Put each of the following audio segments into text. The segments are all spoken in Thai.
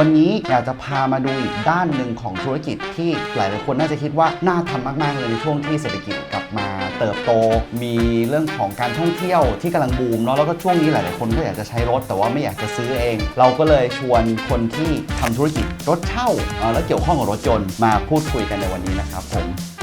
วันนี้อยากจะพามาดูอีกด้านหนึ่งของธุรกิจที่หลายๆคนน่าจะคิดว่าน่าทำมากๆเลยในช่วงที่เศรษฐกิจกลับมาเติบโต มีเรื่องของการท่องเที่ยวที่กำลังบูมเนาะแล้วก็ช่วงนี้หลายๆคนก็อยากจะใช้รถ แต่ว่าไม่อยากจะซื้อเอง เราก็เลยชวนคนที่ทำธุรกิจรถเช่าแล้วเกี่ยวข้องกับรถยนต์มาพูดคุยกันในวันนี้นะครับผม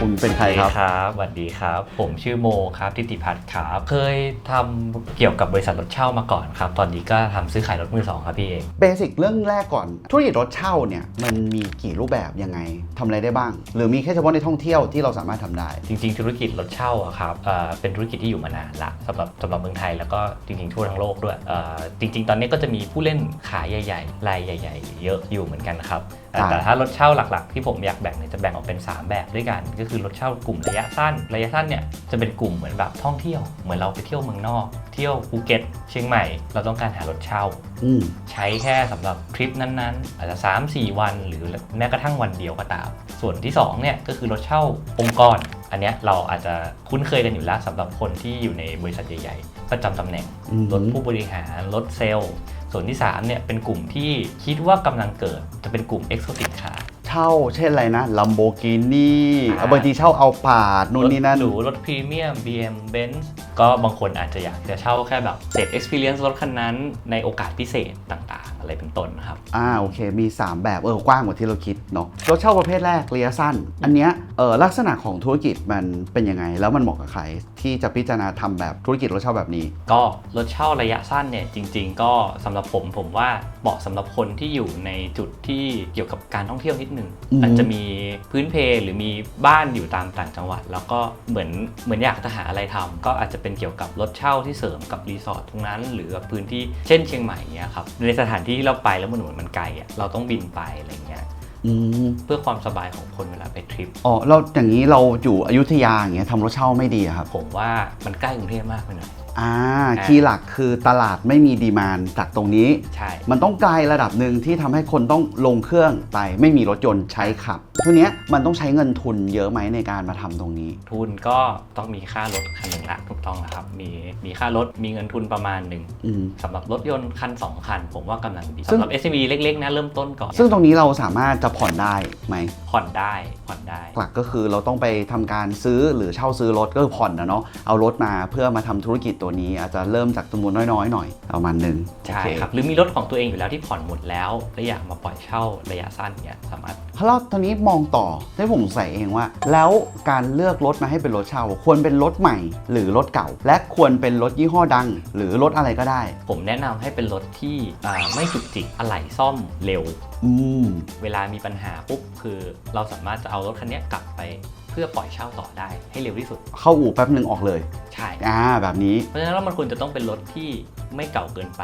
คุณเป็นใครครับ ครับสวัสดีครับ ผมชื่อโมครับทิติพัฒน์ครับ เคยทำเกี่ยวกับบริษัทรถเช่ามาก่อนครับ ตอนนี้ก็ทำซื้อขายรถมือสองครับพี่เอง เบสิกเรื่องแรกก่อน ธุรกิจรถเช่าเนี่ยมันมีกี่รูปแบบยังไงทำอะไรได้บ้าง หรือมีแค่เฉพาะในท่องเที่ยวที่เราสามารถทำได้ จริง ๆ ธุรกิจรถเช่าอะครับเอ่อเป็นธุรกิจที่อยู่มานานละสำหรับสำหรับเมืองไทยแล้วก็จริงๆทั่วทั้งโลกด้วยเอ่อจริง ๆ ตอนนี้ก็จะมีผู้เล่นขายใหญ่ ๆ รายใหญ่ ๆ เยอะอยู่เหมือนกันครับ แต่ครับแต่ถ้ารถเช่าหลักๆ ที่ผมอยากแบ่งเนี่ยจะแบ่งออกเป็น 3 แบบด้วยกัน ก็คือรถเช่ากลุ่มระยะสั้น ระยะสั้นเนี่ยจะเป็นกลุ่มเหมือนแบบท่องเที่ยว เหมือนเราไปเที่ยวเมืองนอก เที่ยวภูเก็ต เชียงใหม่ เราต้องการหารถเช่า อืม ใช้แค่สำหรับทริปนั้นๆ อาจจะ 3-4 วัน หรือแม้กระทั่งวันเดียวก็ตาม ส่วนที่ 2 เนี่ยก็คือรถเช่าองค์กร อันเนี้ยเราอาจจะคุ้นเคยกันอยู่แล้วสำหรับคนที่อยู่ในบริษัทใหญ่ๆประจำตำแหน่ง อืม รถผู้บริหาร รถเซลล์ ส่วนที่3เนี่ยเป็นกลุ่มที่คิดว่ากำลังเกิดจะเป็นกลุ่ม Exotic Car เช่าเช่นอะไรนะลัมโบกินี่อ่าบางทีเช่าเอาปาดนู่นนี่นั่นรถหรูรถพรีเมียม BM Benz ก็บางคนอาจจะอยากจะเช่าแค่แบบเสพ experience รถคันนั้นในโอกาสพิเศษต่างๆ อะไรเป็นต้นนะครับ อ่าโอเค มี 3 แบบเออกว้างกว่าที่เราคิดเนาะรถเช่าประเภทแรกระยะสั้น อันเนี้ยเออลักษณะของธุรกิจมันเป็นยังไง แล้วมันเหมาะกับใคร ที่จะพิจารณาทำแบบธุรกิจรถเช่าแบบนี้ ก็รถเช่าระยะสั้นเนี่ยจริง ๆ ก็สำหรับผมผมว่าเหมาะสำหรับคนที่อยู่ในจุดที่เกี่ยวกับการท่องเที่ยวนิดนึงอืมอาจจะมีพื้นเพหรือมีบ้านอยู่ตามต่างจังหวัด แล้วก็เหมือนเหมือนอยากจะหาอะไรทำก็อาจจะเป็นเกี่ยวกับรถเช่าที่เสริมกับรีสอร์ทตรงนั้น หรือกับพื้นที่เช่นเชียงใหม่เนี้ยครับในสถานที่ที่เราไปแล้วมันเหมือนมันไกลอะเราต้องบินไปอะไรเงี้ย อืมเพื่อความสบายของคนเวลาไปทริป อ๋อเราอย่างนี้เราอยู่อยุธยาอย่างเงี้ยทำรถเช่าไม่ดีอะครับ ผมว่ามันใกล้กรุงเทพมากไปหน่อย อ่าอ่าคีย์หลักคือตลาดไม่มีดีมานจากตรงนี้ ใช่ มันต้องไกลระดับหนึ่งที่ทำให้คนต้องลงเครื่องไปไม่มีรถยนต์ใช้ขับทีเนี้ยมันต้องใช้เงินทุนเยอะไหมในการมาทำตรงนี้ ทุนก็ต้องมีค่ารถคันหนึ่งละถูกต้องนะครับ มีมีค่ารถมีเงินทุนประมาณหนึ่งอืมสำหรับรถยนต์คัน 2 คัน ผมว่ากำลังดีซึ่งสำหรับ SME เล็กๆนะเริ่มต้นก่อน ซึ่งตรงนี้เราสามารถจะผ่อนได้ไหมผ่อนได้ผ่อนได้ หลักก็คือเราต้องไปทำการซื้อหรือเช่าซื้อรถก็คือผ่อนนะเนาะเอารถมาเพื่อมาทำธุรกิจตัวนี้อาจจะเริ่มจากจำนวนน้อยๆหน่อยประมาณหนึ่งใช่โอเครับ หรือมีรถของตัวเองอยู่แล้วที่ผ่อนหมดแล้วแล้วอยากมาปล่อยเช่าระยะสั้นเนี่ยสามารถเพราะเราตอนนี้มองต่อให้ผมใส่เองว่า แล้วการเลือกรถมาให้เป็นรถเช่า ควรเป็นรถใหม่ หรือรถเก่า และควรเป็นรถยี่ห้อดัง หรือรถอะไรก็ได้ ผมแนะนำให้เป็นรถที่อ่าไม่จุกจิกอะไหล่ซ่อมเร็วอืมเวลามีปัญหาปุ๊บคือเราสามารถจะเอารถคันเนี้ยกลับไปเพื่อปล่อยเช่าต่อได้ให้เร็วที่สุด เข้าอู่แป๊บหนึ่งออกเลยใช่อ่าแบบนี้ เพราะฉะนั้นแล้วมันควรจะต้องเป็นรถที่ไม่เก่าเกินไป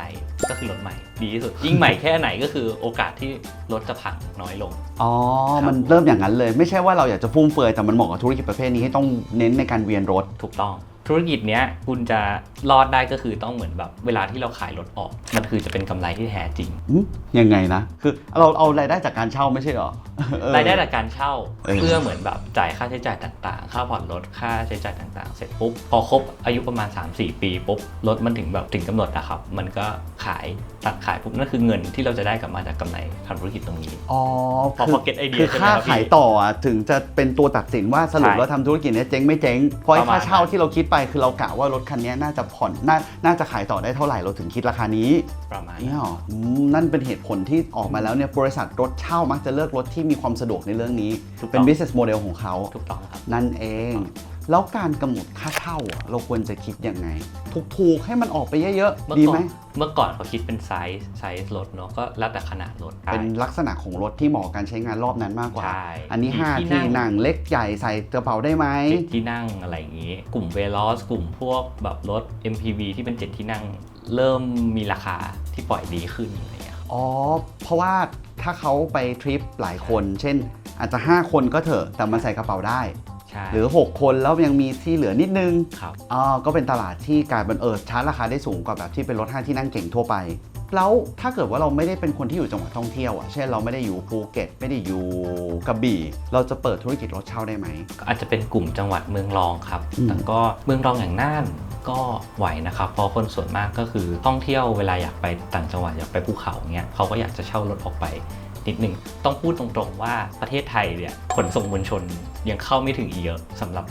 ก็คือรถใหม่ ดีที่สุด ยิ่งใหม่แค่ไหนก็คือโอกาสที่รถจะพังน้อยลง อ๋อ ครับ มันเริ่มอย่างนั้นเลย ไม่ใช่ว่าเราอยากจะฟุ่มเฟือยแต่มันเหมาะกับธุรกิจประเภทนี้ให้ต้องเน้นในการเวียนรถ ถูกต้อง ธุรกิจเนี้ยคุณจะรอดได้ก็คือต้องเหมือนแบบเวลาที่เราขายรถออก มันคือจะเป็นกำไรที่แท้จริงอืมยังไงนะ คือเราเอารายได้จากการเช่าไม่ใช่เหรอเออ รายได้จากการเช่าเออ เพื่อเหมือนแบบจ่ายค่าใช้จ่ายต่างๆ ค่าผ่อนรถค่าใช้จ่ายต่างๆ เสร็จปุ๊บพอครบอายุประมาณ 3-4 ปีปุ๊บรถมันถึงแบบถึงกำหนดอะครับ มันก็ขายตัดขายปุ๊บนั่นคือเงินที่เราจะได้กลับมาจากกำไรทำธุรกิจตรงนี้ อ๋อพอคือพอ get idea คือใช่ไหมค่าครับพี่ขายต่ออะถึงจะเป็นตัวตัดสินว่าสรุปใช่แล้วทำธุรกิจเนี้ยเจ๊งไม่เจ๊งเพราะไอ้ประมาค่าณเช่านั้น ที่เราคิดไปคือเรากะว่ารถคันนี้น่าจะผ่อนน่าน่าจะขายต่อได้เท่าไหร่เราถึงคิดราคานี้ประมาณนี่หรออืมนั่นเป็นเหตุผลที่ออกมาแล้วเนี่ยบริษัทรถเช่ามักจะเลือกรถที่มีความสะดวกในเรื่องนี้ถูกเป็ต้นอง business model ของเขาถูกต้องครับนั่นเอง แล้วการกำหนดค่าเช่าอะเราควรจะคิดยังไง ถูกๆ ให้มันออกไปเยอะเมื่ๆ อดีก่ไหอม นเมื่อก่อนเขาคิดเป็นไซส์ไซส์รถเนาะก็แล้วแต่ขนาดรถเป็นลักษณะของรถที่เหมาะกับการใช้งานรอบนั้นมากกว่า ใช่อันนี้มี5ที่ที่นั่งนั่งเล็กใหญ่ใส่กระเป๋าได้ไหม เจ็ดที่นั่งอะไรอย่างนี้ กลุ่มเวล o สกลุ่มพวกแบบรถ MPV ที่เป็นเจ็ดที่นั่ง เริ่มมีราคาที่ปล่อยดีขึ้นอะไรอย่างเงี้ย อ๋อ เพราะว่าถ้าเขาไปทริปหลายคน เช่นอาจจะ 5 คนก็เถอะ แต่มันใส่กระเป๋าได้ใช่ หรือ 6 คนแล้วยังมีที่เหลือนิดนึงครับอ๋อก็เป็นตลาดที่กลายเป็นเออชาร์จราคาได้สูงกว่าแบบที่เป็นรถ5ที่นั่งเก่งทั่วไป แล้วถ้าเกิดว่าเราไม่ได้เป็นคนที่อยู่จังหวัดท่องเที่ยวอะเช่นเราไม่ได้อยู่ภูเก็ตไม่ได้อยู่กระบี่ เราจะเปิดธุรกิจรถเช่าได้ไหมก็อาจจะเป็นกลุ่มจังหวัดเมืองรองครับอืมแต่ก็เมืองรองอย่างน่านก็ไหวนะครับ เพราะคนส่วนมากก็คือท่องเที่ยวเวลาอยากไปต่างจังหวัดอยากไปภูเขาเงี้ยเขาก็อยากจะเช่ารถออกไป นิดหนึ่งต้องพูดตรงๆว่าประเทศไทยเนี่ยขนส่งมวลชนยังเข้าไม่ถึงอีกเยอะสำหรับ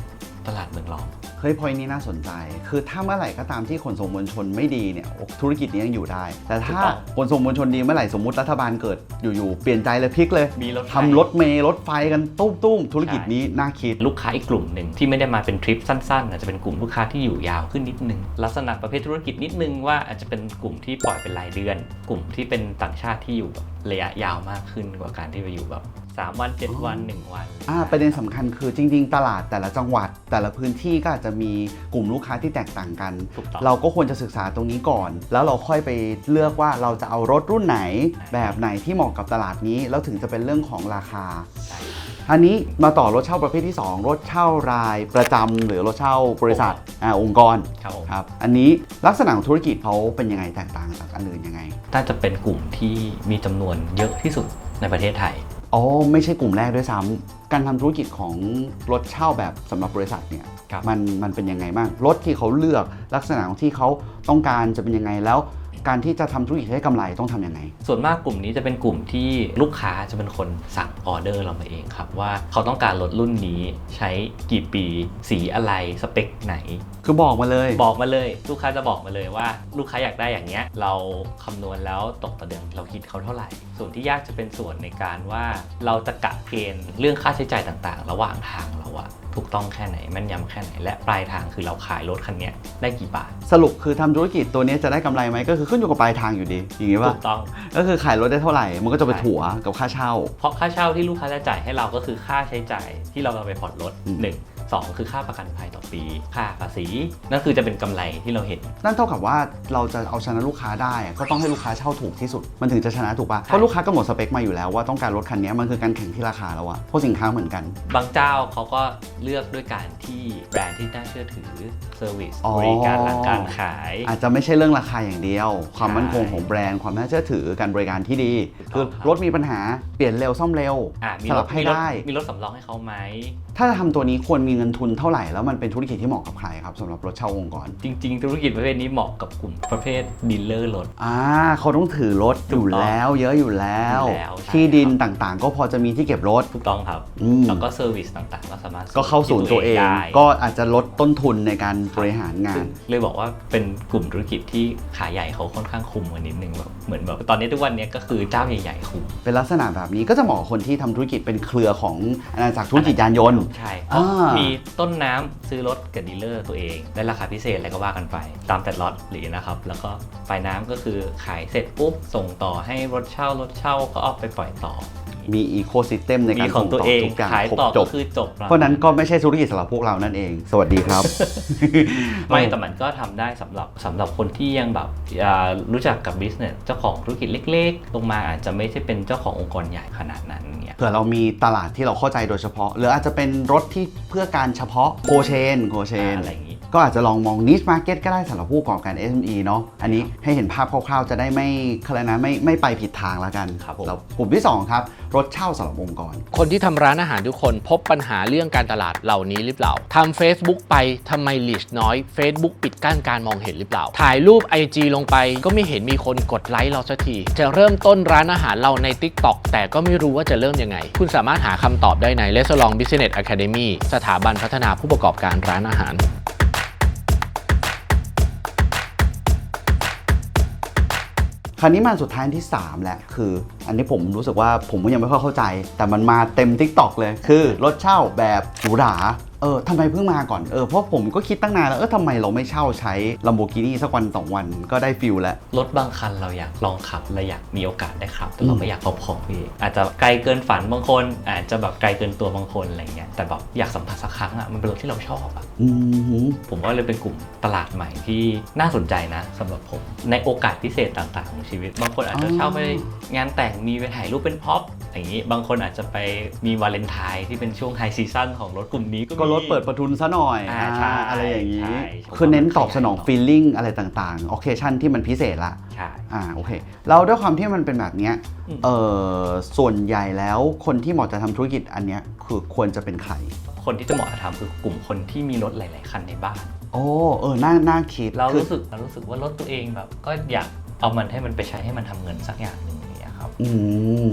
ตลาดเมืองรอง เฮ้ยพอยนี้น่าสนใจ คือถ้าเมื่อไหร่ก็ตามที่ขนส่งมวลชนไม่ดีเนี่ยโอ้ธุรกิจนี้ยังอยู่ได้ แต่ถ้าถูกต้องขนส่งมวลชนดีเมื่อไหร่สมมติรัฐบาลเกิดอยู่ๆเปลี่ยนใจเลยพลิกเลยมีรถไฟ ทำรถเมล์รถไฟกันตุ้มๆธุรกิจนี้น่าคิด ลูกค้าอีกกลุ่มหนึ่งที่ไม่ได้มาเป็นทริปสั้นๆอาจจะเป็นกลุ่มลูกค้าที่อยู่ยาวขึ้นนิดนึงลักษณะประเภทธุรกิจนิดนึงว่าอาจจะเป็นกลุ่มที่ปล่อยเป็นรายเดือน กลุ่มที่เป็นต่างชาติที่อยู่แบบระยะยาวมากขึ้นกว่าการที่ไปอยู่แบบ 3 วัน 7 วัน 1 วัน อ่าประเด็นสำคัญคือจริง ๆ ตลาดแต่ละจังหวัด แต่ละพื้นที่ก็อาจจะมีกลุ่มลูกค้าที่แตกต่างกัน ถูกต้อง เราก็ควรจะศึกษาตรงนี้ก่อน แล้วเราค่อยไปเลือกว่าเราจะเอารถรุ่นไหน แบบไหนที่เหมาะกับตลาดนี้ แล้วถึงจะเป็นเรื่องของราคา ใช่อันนี้มาต่อรถเช่าประเภทที่ 2 รถเช่ารายประจำหรือรถเช่าบริษัทอ่าองค์กรครับผมครับอันนี้ลักษณะของธุรกิจเขาเป็นยังไงแตกต่างจากอันอื่นยังไง น่าจะเป็นกลุ่มที่มีจำนวนเยอะที่สุดในประเทศไทย อ๋อไม่ใช่กลุ่มแรกด้วยซ้ำการทำธุรกิจของรถเช่าแบบสำหรับบริษัทเนี่ยครับมันมันเป็นยังไงบ้างรถที่เขาเลือกลักษณะของที่เขาต้องการจะเป็นยังไงแล้ว การที่จะทำธุรกิจให้กำไรต้องทำยังไง ส่วนมากกลุ่มนี้จะเป็นกลุ่มที่ลูกค้าจะเป็นคนสั่งออเดอร์เรามาเองครับ ว่าเขาต้องการรถรุ่นนี้ใช้กี่ปี สีอะไรสเปคไหน คือบอกมาเลยบอกมาเลย ลูกค้าจะบอกมาเลยว่า ลูกค้าอยากได้อย่างเงี้ยเราคำนวณแล้วตกต่อเดือนเราคิดเขาเท่าไหร่ ส่วนที่ยากจะเป็นส่วนในการว่าเราจะกะเกณฑ์เรื่องค่าใช้จ่ายต่างๆ ระหว่างทางเราอะถูกต้องแค่ไหนแม่นยำแค่ไหน และปลายทางคือเราขายรถคันเนี้ยได้กี่บาทสรุปคือทำธุรกิจตัวนี้จะได้กำไรไหมก็คือขึ้นอยู่กับปลายทางอยู่ดี อย่างนี้ถูป่ะกต้อง ก็คือขายรถได้เท่าไหร่ มันก็จะไปใช่ถัวกับค่าเช่า เพราะค่าเช่าที่ลูกค้าจะจ่ายให้เราก็คือค่าใช้จ่ายที่เราเอาไปผ่อนรถอืม หนึ่ง สองคือค่าประกันภัยต่อปี ค่าภาษี นั่นคือจะเป็นกำไรที่เราเห็น นั่นเท่ากับว่าเราจะเอาชนะลูกค้าได้อะก็ต้องให้ลูกค้าเช่าถูกที่สุด มันถึงจะชนะถูกปะใช่เพราะลูกค้ากำหนดสเปคมาอยู่แล้วว่าต้องการรถคันนี้มันคือการแข่งที่ราคาแล้วอะเพราะสินค้าเหมือนกัน บางเจ้าเขาก็เลือกด้วยการที่แบรนด์ที่น่าเชื่อถือเซอร์วิสอ๋อบริการหลังการขาย อาจจะไม่ใช่เรื่องราคาอย่างเดียว ความมั่นคงใช่ของแบรนด์ความน่าเชื่อถือการบริการที่ดีถูกต้องคือครับรถมีปัญหาเปลี่ยนเร็วซ่อมเร็วอะมีสรลัถบให้มีรถได้มีรถสำรองให้เขาไหมถ้าจะทำตัวนี้ควรมีเงินทุนเท่าไหร่แล้วมันเป็นธุรกิจที่เหมาะกับใครครับสำหรับรถเช่าองค์กรจริง ๆ ธุรกิจประเภทนี้เหมาะกับกลุ่มประเภทดีลเลอร์รถ อ่าเขาต้องถือรถอถูยู่กต้องแล้ว เยอะอยู่แล้ว อยู่แล้วใช่ ที่ดินต่างๆ ก็พอจะมีที่เก็บรถ ถูกต้องครับ อืม แล้วก็เซอร์วิสต่างๆ ก็สามารถก็เข้าศูนย์ตัวเอง ได้ก็อาจจะลดต้นทุนในการบริหารงาซึ่น งเลยบอกว่าเป็นกลุ่มธุรกิจที่ขายใหญ่เขาค่อนข้างคุมกันนิดนึงแบบเหมือนแบบตอนนี้ทุกวันนี้ก็คือเจ้าใหญ่ๆคุม เป็นลักษณะแบบนี้ก็จะเหมาะกับคนที่ทำธุรกิจเป็นเครือของอาณาจักรธุรกิจยานยนต์ ใช่เพราะอ่ามี มีต้นน้ำซื้อรถกับดีลเลอร์ตัวเองได้ราคาพิเศษอะไรก็ว่ากันไป ตามแต่ล็อตหรือนะครับ แล้วก็ปลายน้ำก็คือขายเสร็จปุ๊บส่งต่อให้รถเช่ารถเช่าก็เอาไปปล่อยต่อ มีอีโคซิสเต็มในมีการของส่งตัวต่อเองทุกอย่างขายครบต่อจก็บ คือจบเพราะนั้นก็ไม่ใช่ธุรกิจสำหรับพวกเรานั่นเอง สวัสดีครับ ไม่แต่มันก็ทำได้สำหรับสำหรับคนที่ยังแบบอ่ารู้จักกับ business เจ้าของธุรกิจเล็กๆ ลงมาอาจจะไม่ใช่เป็นเจ้าขององค์กรใหญ่ขนาดนั้นเนี่ย เผื่อเรามีตลาดที่เราเข้าใจโดยเฉพาะ หรืออาจจะเป็นรถที่เพื่อการเฉพาะโคเชนโคเชน อะไรอย่างนี้ ก็อาจจะลองมอง niche market ก็ได้สำหรับผู้ประกอบการ SME เนาะอันนี้ให้เห็นภาพคร่าวๆ จะได้ไม่อะไรนะไม่ไม่ไปผิดทางแล้วกันครับผม แล้วกลุ่มที่ 2 ครับ รถเช่าสำหรับองค์กร คนที่ทำร้านอาหารทุกคนพบปัญหาเรื่องการตลาดเหล่านี้หรือเปล่าทำ Facebook ไปทำไมลีชน้อย Facebook ปิดกั้นการมองเห็นหรือเปล่า ถ่ายรูป IG ลงไปก็ไม่เห็นมีคนกดไลค์เราสักที จะเริ่มต้นร้านอาหารเราใน TikTok แต่ก็ไม่รู้ว่าจะเริ่มยังไง คุณสามารถหาคำตอบได้ใน l e s l o n g Business Academy สถาบันพัฒนาผู้ประกอบการร้านอาหาร คราวนี้มาสุดท้ายที่ 3 แหละ คือ อันนี้ผมรู้สึกว่าผมก็ยังไม่ค่อยเข้าใจ แต่มันมาเต็ม t ิ k t o อกเลย คือรถเช่าแบบหรูหรา เออทำไมเพิ่งมาก่อน เออ เพราะผมก็คิดตั้งนานแล้ว เออทำไมเราไม่เช่าใช้ Lamborghini สักวันสองวันก็ได้ฟิลแล้ว รถบางคันเราอยากลองขับเราอยากมีโอกาสได้ขับ แต่เราอืมไม่อยากเอาของพี่อาจจะไกลเกินฝันบางคน อาจจะแบบไกลเกินตัวบางคนอะไรเงี้ยแต่แบบอยากสัมผัสสักครั้งอะมันเป็นรถที่เราชอบอะอืมหือผมว่าเลยเป็นกลุ่มตลาดใหม่ที่น่าสนใจนะสำหรับผมในโอกาสพิเศษต่างๆของชีวิต บางคนอาจจะเช่าไปงานแต่งมีไปถ่ายรูปเป็นพ็อปอย่างนี้บางคนอาจจะไปมีวาเลนไทน์ที่เป็นช่วงไฮซีซั่นของรถกลุ่มนี้ก็มีก็รถเปิดประทุนซะหน่อยอ่าใช่อะไรอย่างนี้ ใช่คือเน้นตอบสนองฟีลลิ่งอะไรต่างๆโอเคชั่นที่มันพิเศษละใช่ อ่าโอเคแล้วด้วยความที่มันเป็นแบบเนี้ยอืม เออส่วนใหญ่แล้วคนที่เหมาะจะทำธุรกิจอันเนี้ยคือควรจะเป็นใคร คนที่จะเหมาะจะทำคือกลุ่มคนที่มีรถหลาย ๆ คันในบ้าน โอ้เออน่าน่าคิดเราคือ รู้สึกเรารู้สึกว่ารถตัวเองแบบ ก็อยากเอามันให้มันไปใช้ให้มันทำเงินสักอย่างหนึ่ง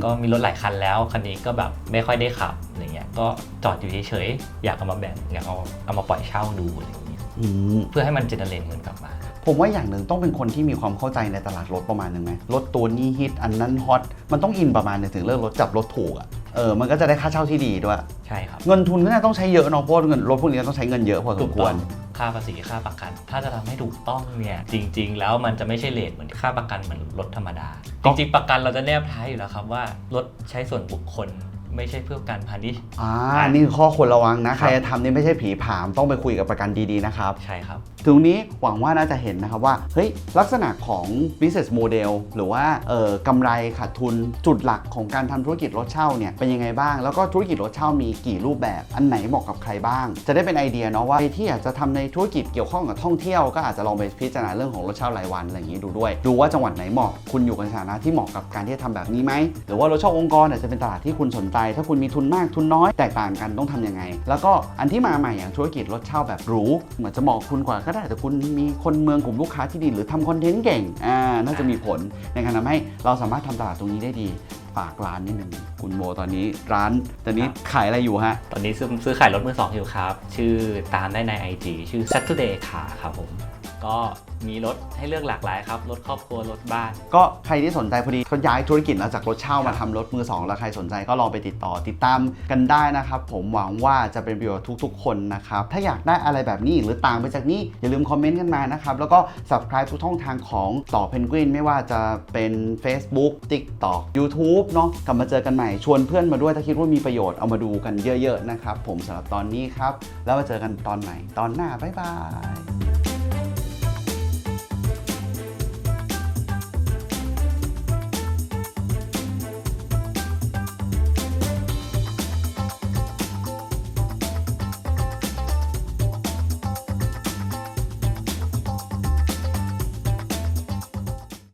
ก็มีรถหลายคันแล้วคันนี้ก็แบบไม่ค่อยได้ขับอะไรเงี้ยก็จอดอยู่เฉยๆอยากเอามาแบ่งอยากเอาเอามาปล่อยเช่าดูอะไรอย่างเงี้ยอืมเพื่อให้มันเจเนเรตเงินกลับมา ผมว่าอย่างหนึ่งต้องเป็นคนที่มีความเข้าใจในตลาดรถประมาณหนึ่งไหมรถตัวนี้ฮิตอันนั้นฮอตมันต้องอินประมาณหนึงถึงเลือกรถจับรถถูกอะเออมันก็จะได้ค่าเช่าที่ดีด้วยใช่ครับเงินทุนก็น่าต้องใช้เยอะเนาะเพราะว่าเงินรถพวกนี้ต้องใช้เงินเยอะพอสถูมกคต้วอรง ค่าภาษีค่าประกัน ถ้าจะทำให้ถูกต้องเนี่ยจริง ๆ แล้วมันจะไม่ใช่เลทเหมือนค่าประกันเหมือนรถธรรมดาก็จริงๆประกันเราจะแนบท้ายอยู่แล้วครับว่ารถใช้ส่วนบุคคล ไม่ใช่เพื่อการพาณิชย์ อ่านี่คือข้อควรระวังนะ ใครจะทำนี่ไม่ใช่ผีผาม ต้องไปคุยกับประกันดีๆ นะครับ ใช่ครับ ตรงนี้หวังว่าน่าจะเห็นนะครับว่า เฮ้ย ลักษณะของ business model หรือว่าเอ่อกำไรขาดทุนจุดหลักของการทำธุรกิจรถเช่าเนี่ยเป็นยังไงบ้าง แล้วก็ธุรกิจรถเช่ามีกี่รูปแบบ อันไหนเหมาะกับใครบ้าง จะได้เป็นไอเดียเนาะว่าใครที่อยากจะทำในธุรกิจเกี่ยวข้องกับท่องเที่ยวก็อาจจะลองไปพิจารณาเรื่องของรถเช่ารายวันอะไรอย่างนี้ดูด้วย ดูว่าจังหวัดไหนเหมาะ คุณอยู่ในสถานะที่เหมาะกับการที่จะทำแบบนี้ไหมหรือว่ารถเช่าองค์กรอาจจะเป็นตลาดที่คุณสนใจถ้าคุณมีทุนมากทุนน้อยแตกต่างกันต้องทำยังไง แล้วก็อันที่มาใหม่อย่างธุรกิจรถเช่าแบบหรูเหมือนจะเหมาะกับคุณกว่าก็ได้แต่คุณมีคนเมืองกลุ่มลูกค้าที่ดีหรือทำคอนเทนต์เก่งอ่าน่าจะมีผลในการทำให้เราสามารถทำตลาดตรงนี้ได้ดีฝากร้านนิดนึงคุณโมตอนนี้ร้านตอนนี้ขายอะไรอยู่ฮะ ตอนนี้ซื้อซื้อขายรถมือสองอยู่ครับ ชื่อตามได้ใน IG ชื่อ Saturday Car ครับผม ก็มีรถให้เลือกหลากหลายครับ รถครอบครัวรถบ้าน ก็ใครที่สนใจพอดีเขาย้ายธุรกิจแล้วจากรถเช่ามาทำรถมือสองแล้วใครสนใจก็ลองไปติดต่อติดตามกันได้นะครับ ผมหวังว่าจะเป็นประโยชน์ทุก ๆ คนนะครับ ถ้าอยากได้อะไรแบบนี้หรือต่างไปจากนี้ อย่าลืมคอมเมนต์กันมานะครับ แล้วก็ subscribe ทุกช่องทางของต่อเพนกวินไม่ว่าจะเป็น Facebook TikTok YouTube เนาะกลับมาเจอกันใหม่ชวนเพื่อนมาด้วยถ้าคิดว่ามีประโยชน์เอามาดูกันเยอะ ๆ นะครับผมสำหรับตอนนี้ครับแล้วมาเจอกันตอนใหม่ตอนหน้าบ๊ายบาย